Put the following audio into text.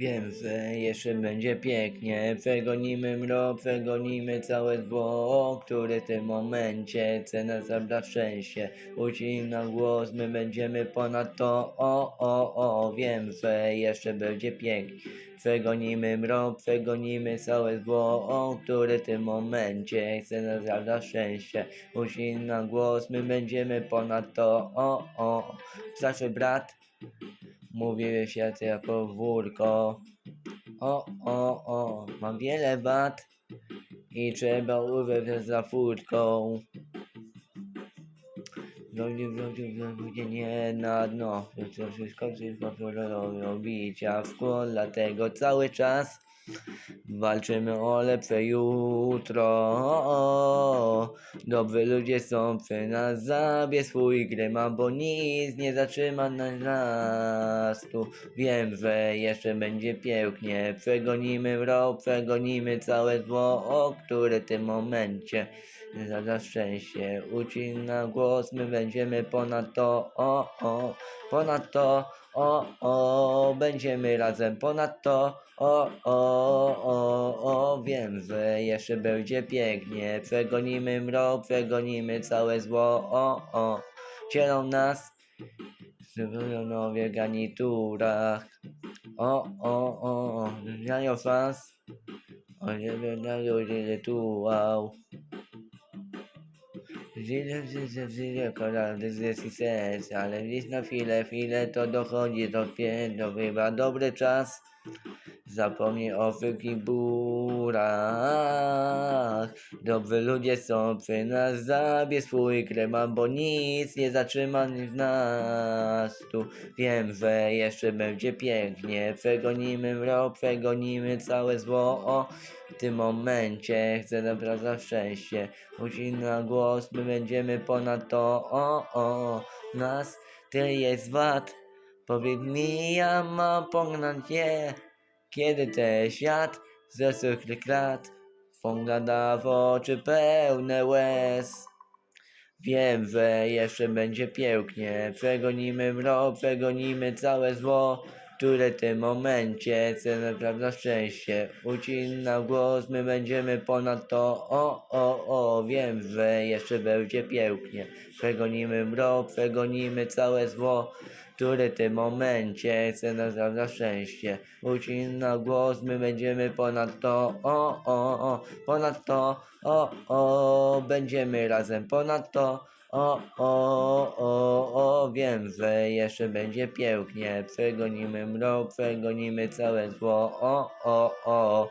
Wiem, że jeszcze będzie pięknie. Przegonimy mrok, przegonimy całe zło, które w tym momencie cena zabra szczęście. Ucin na głos, my będziemy ponad to. O, o, o, wiem, że jeszcze będzie pięknie. Przegonimy mrok, przegonimy całe zło, które w tym momencie cena zabra szczęście. Ucin na głos, my będziemy ponad to. O, o, zawsze brat. Mówiłeś ja to jako wórko. O, o, o, mam wiele wad i trzeba uważać za furtką. Wrogi, wrogi, wrogi, nie na dno. To wszystko, wszystko, co robić, a w szkole, dlatego cały czas walczymy o lepsze jutro. Dobrzy ludzie są przy nas, zabierz swój grema, bo nic nie zatrzyma na nas tu. Wiem, że jeszcze będzie pięknie, przegonimy mrok, przegonimy całe zło, o które w tym momencie zada szczęście. Ucin na głos, my będziemy ponad to, o, o, ponad to, o, o, będziemy razem ponad to, o, o, o, o, wiem, że jeszcze będzie pięknie. Przegonimy mrok, przegonimy całe zło, o, o, dzielą nas w garniturach. O, o, o, znają was, o nie wiem, rytuał. Żyję, żyję, żyję, kolany z sens, ale gdzieś na chwilę, chwilę to dochodzi do piętno, chyba dobry czas. Zapomnij o wielkich burach. Dobrzy ludzie są przy nas, zabierz swój krema, bo nic nie zatrzyma nas tu. Wiem, że jeszcze będzie pięknie, przegonimy mrok, przegonimy całe zło. O, w tym momencie chcę naprawdę szczęście. Ucin na głos, my będziemy ponad to. O, o, nas tyle jest wad. Powiedz mi, ja mam pognać je. Kiedy ten świat zesukły krat, pogląda w oczy pełne łez. Wiem, że jeszcze będzie pięknie, przegonimy mrok, przegonimy całe zło, które w tym momencie chce naprawdę szczęście. Ucin na głos, my będziemy ponad to, o, o, o, wiem, że jeszcze będzie pięknie. Przegonimy mrok, przegonimy całe zło, które w tym momencie chce naprawdę szczęście. Ucin na głos, my będziemy ponad to, o, o, o, ponad to, o, o, będziemy razem ponad to, o, o, o, o, wiem, że jeszcze będzie pięknie. Przegonimy mrok, przegonimy całe zło, o, o, o.